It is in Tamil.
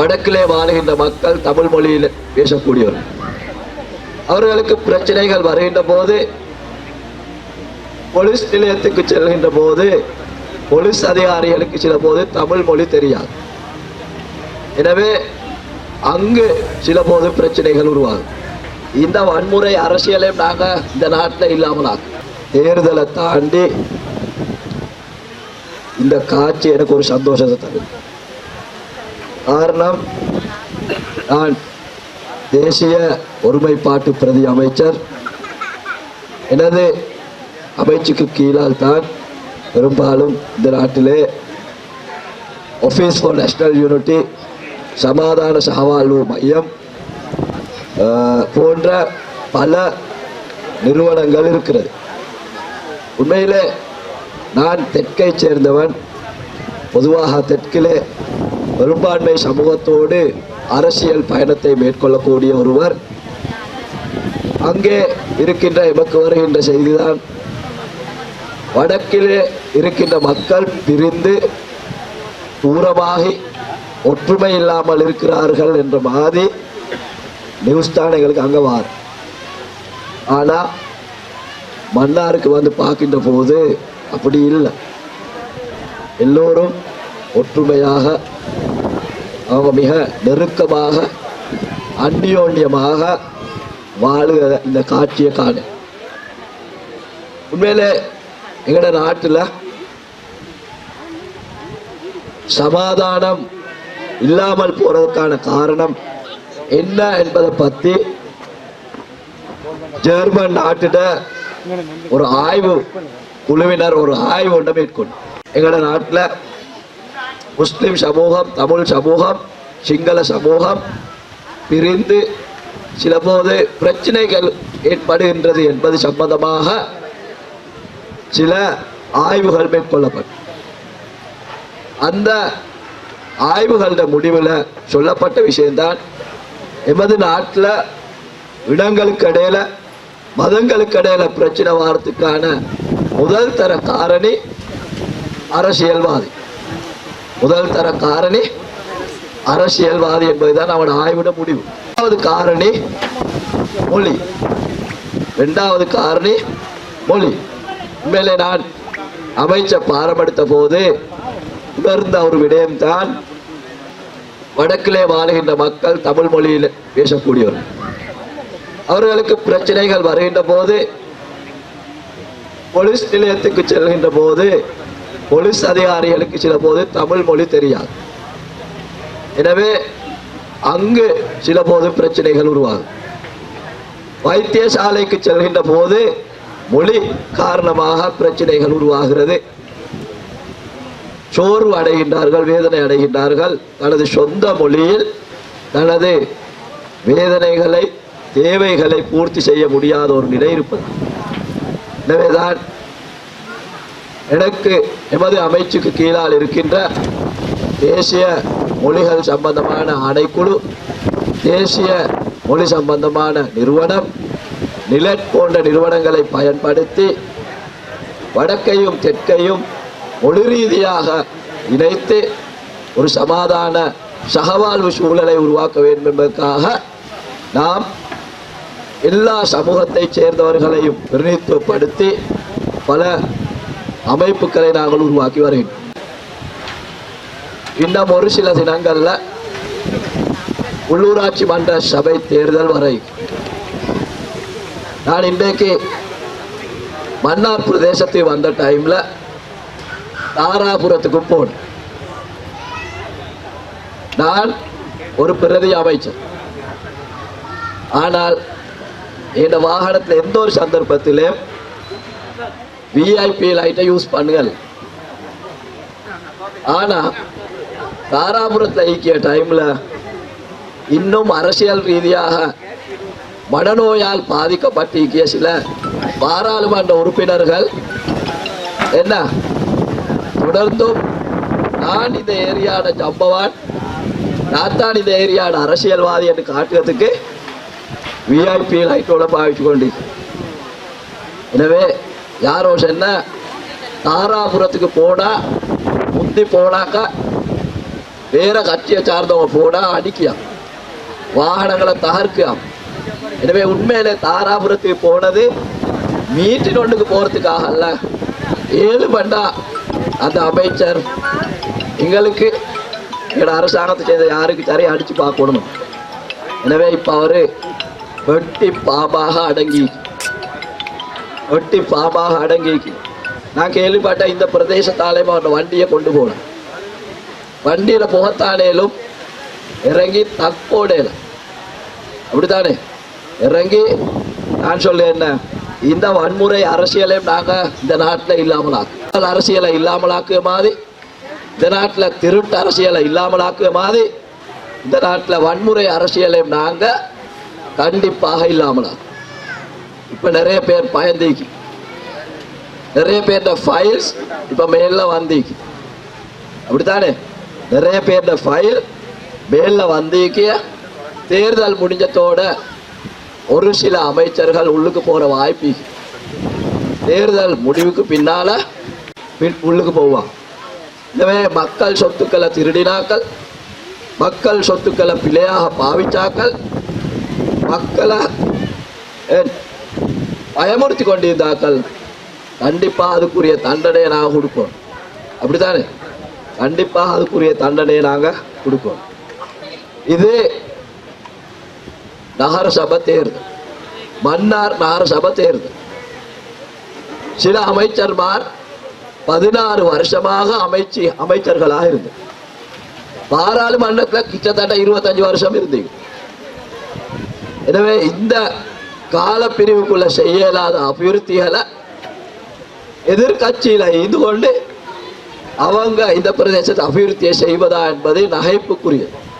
வடக்கிலே வாழுகின்ற மக்கள் தமிழ் மொழியில் பேசக்கூடியவர். அவர்களுக்கு பிரச்சனைகள் வருகின்ற போது போலீஸ் நிலையத்துக்கு செல்கின்ற போது போலீஸ் அதிகாரிகளுக்கு சில போது தமிழ் மொழி தெரியாது. எனவே அங்கு சில போது பிரச்சனைகள் உருவாகும். இந்த வன்முறை அரசியலையும் நாங்கள் இந்த நாட்டில் இல்லாமலாக்கும் தேர்தலை தாண்டி இந்த காட்சி எனக்கு ஒரு சந்தோஷத்தை தரும். காரணம் நான் தேசிய ஒருமைப்பாட்டு பிரதி அமைச்சர். எனது அமைச்சுக்கு கீழால் தான் பெரும்பாலும் இந்த நாட்டிலே ஆஃபீஸ் ஃபார் நேஷனல் யூனிட்டி சமாதான சகவாழ்வு மையம் போன்ற பல நிறுவனங்கள் இருக்கிறது. உண்மையிலே நான் தெற்கை சேர்ந்தவன். பொதுவாக தெற்கிலே பெரும்பான்மை சமூகத்தோடு அரசியல் பயணத்தை மேற்கொள்ளக்கூடிய ஒருவர் அங்கே இருக்கின்ற எமக்கு வருகின்ற செய்திதான். வடக்கிலே இருக்கின்ற மக்கள் பிரிந்து தூரமாகி ஒற்றுமை இல்லாமல் இருக்கிறார்கள் என்ற மாதிரி நியூஸ் தான் எங்களுக்கு அங்கே வார். ஆனால் மன்னாருக்கு வந்து பார்க்கின்ற போது அப்படி இல்லை. எல்லோரும் ஒற்றுமையாக அவங்க மிக நெருக்கமாக அந்நியோன்யமாக வாழுகிற இந்த காட்சியை காண. உண்மையிலே எங்களோட நாட்டில் சமாதானம் இல்லாமல் போறதுக்கான காரணம் என்ன என்பதை பற்றி ஜெர்மன் நாட்டிட ஒரு ஆய்வு குழுவினர் ஒரு ஆய்வு ஒன்றை மேற்கொண்டு. எங்களோட நாட்டில் முஸ்லிம் சமூகம் தமிழ் சமூகம் சிங்கள சமூகம் பிரிந்து சில போது பிரச்சனைகள் ஏற்படுகின்றது என்பது சம்பந்தமாக சில ஆய்வுகள் மேற்கொள்ளப்படும் அந்த ஆய்வுகளோட முடிவில் சொல்லப்பட்ட விஷயம்தான் எமது நாட்டில் இடங்களுக்கு இடையில மதங்களுக்கு இடையில பிரச்சனை வாரத்துக்கான முதல் தர காரணி அரசியல்வாதி முதல் தர காரணி அரசியல்வாதி என்பதுதான் அவன் ஆய்விட முடிவு. இரண்டாவது காரணி மொழி. இரண்டாவது காரணி மொழி. உண்மையிலே நான் அமைச்ச பாரப்படுத்த போது உணர்ந்த ஒரு விடயம்தான் வடக்கிலே வாழுகின்ற மக்கள் தமிழ் மொழியில் பேசக்கூடியவர் அவர்களுக்கு பிரச்சனைகள் வருகின்ற போது போலீஸ் நிலையத்துக்கு செல்கின்ற போது போலீஸ் அதிகாரிகளுக்கு சில போது தமிழ் மொழி தெரியாது. எனவே அங்கு சில போது பிரச்சனைகள் உருவாகும். வைத்தியசாலைக்கு செல்கின்ற போது மொழி காரணமாக பிரச்சனைகள் உருவாகிறது. சோர்வு அடைகின்றார்கள் வேதனை அடைகின்றார்கள். தனது சொந்த மொழியில் தனது வேதனைகளை தேவைகளை பூர்த்தி செய்ய முடியாத ஒரு நிலை இருப்பது. எனவேதான் எனக்கு எமது அமைச்சுக்கு கீழால் இருக்கின்ற தேசிய மொழிகள் சம்பந்தமான ஆணைக்குழு தேசிய மொழி சம்பந்தமான நிறுவனம் நிலட் போன்ற நிறுவனங்களை பயன்படுத்தி வடக்கையும் தெற்கையும் மொழி ரீதியாக இணைத்து ஒரு சமாதான சகவாழ்வு சூழலை உருவாக்க வேண்டும் என்பதற்காக நாம் எல்லா சமூகத்தைச் சேர்ந்தவர்களையும் பிரதிநிதித்துவப்படுத்தி பல அமைப்புகளை நாங்கள் உருவாக்கி வருகின்றோம் இன்னும் ஒரு சில தினங்கள்ல உள்ளூராட்சி மன்ற சபை தேர்தல் வரை நான் இன்றைக்கு மன்னார் பிரதேசத்துக்கு வந்த டைம்ல தாராபுரத்துக்கு போனேன். நான் ஒரு பிரதி அமைச்சர். ஆனால் இந்த வாகனத்தில் எந்த ஒரு சந்தர்ப்பத்திலும் விஐபி லைட்டை யூஸ் பண்ணுங்கள். ஆனா தாராபுரத்தில் ஐக்கிய டைம்ல இன்னும் அரசியல் ரீதியாக மனநோயால் பாதிக்கப்பட்டிருக்கிய சில பாராளுமன்ற உறுப்பினர்கள். என்ன? தொடர்ந்தும் நான் இந்த ஏரியாட ஜம்பவான் நான் தான் இந்த ஏரியாட அரசியல்வாதி என்று காட்டுறதுக்கு விஐபி லைட்டோட பாவிச்சு கொண்டு எனவே யாரோ சொன்ன தாராபுரத்துக்கு போனா முந்தி போனாக்கா வேற கட்சியை சார்ந்தவங்க போனா அடிக்கலாம் வாகனங்களை தகர்க்கலாம் எனவே உண்மையிலே தாராபுரத்துக்கு போனது மீட்டின் ஒன்றுக்கு போறதுக்காக அல்ல. ஏழு பண்டா அந்த அமைச்சர் எங்களுக்கு எங்களோட அரசாங்கத்தை செய்த யாருக்கு சரி அடிச்சு பார்க்கணும். எனவே இப்ப அவரு வெட்டி பாபாக அடங்கி வெட்டி பாபாக அடங்கிக்கு நான் கேள்விப்பட்டேன் இந்த பிரதேசத்தாலே அவன் வண்டியை கொண்டு போனேன் வண்டியில புகத்தானேலும் இறங்கி தக்கோடையில. அப்படித்தானே? இறங்கி நான் சொல்ல என்ன? இந்த வன்முறை அரசியலையும் நாங்கள் இந்த நாட்டில் இல்லாமலாக்கு அரசியலை இல்லாமலாக்குற மாதிரி இந்த நாட்டில் திருட்டு அரசியலை இல்லாமலாக்குற மாதிரி இந்த நாட்டில் வன்முறை அரசியலையும் நாங்கள் கண்டிப்பாக இல்லாமலாக்கு இப்ப நிறைய பேர் பயந்தீக்கி நிறைய பேர்ட ஃபைல்ஸ் இப்ப மேல வந்திக்கு அப்படித்தானே? நிறைய பேர்ட ஃபைல் மேல வந்தீக்கிய தேர்தல் முடிஞ்சதோட ஒரு சில அமைச்சர்கள் உள்ளுக்கு போகிற வாய்ப்பு தேர்தல் முடிவுக்கு பின்னால உள்ளுக்கு போவான் எனவே மக்கள் சொத்துக்களை திருடினாக்கள் மக்கள் சொத்துக்களை பிழையாக பாவிச்சாக்கள் மக்களை பயமுறுத்தி கொண்டிருந்தாக்கள் கண்டிப்பா அதுக்குரிய தண்டனையை நாங்கள் கொடுப்போம். அப்படித்தானே? கண்டிப்பாக அதுக்குரிய தண்டனையை நாங்கள் கொடுப்போம். இது நகர சபை தேர்தல். மன்னார் நகரசபை தேர்தல். சில அமைச்சர்மார் பதினாறு வருஷமாக அமைச்சு அமைச்சர்களாக இருந்தது பாராளுமன்றத்தில் கிட்டத்தட்ட இருபத்தஞ்சு வருஷம் இருந்தீங்க. எனவே இந்த கால பிரிவுக்குள்ள செய்ய இயலாத அபிவிருத்திகளை எதிர்கட்சியில இது கொண்டு அவங்க இந்த பிரதேசத்தை அபிவிருத்தியை செய்வதா என்பது நகைப்புக்குரியது.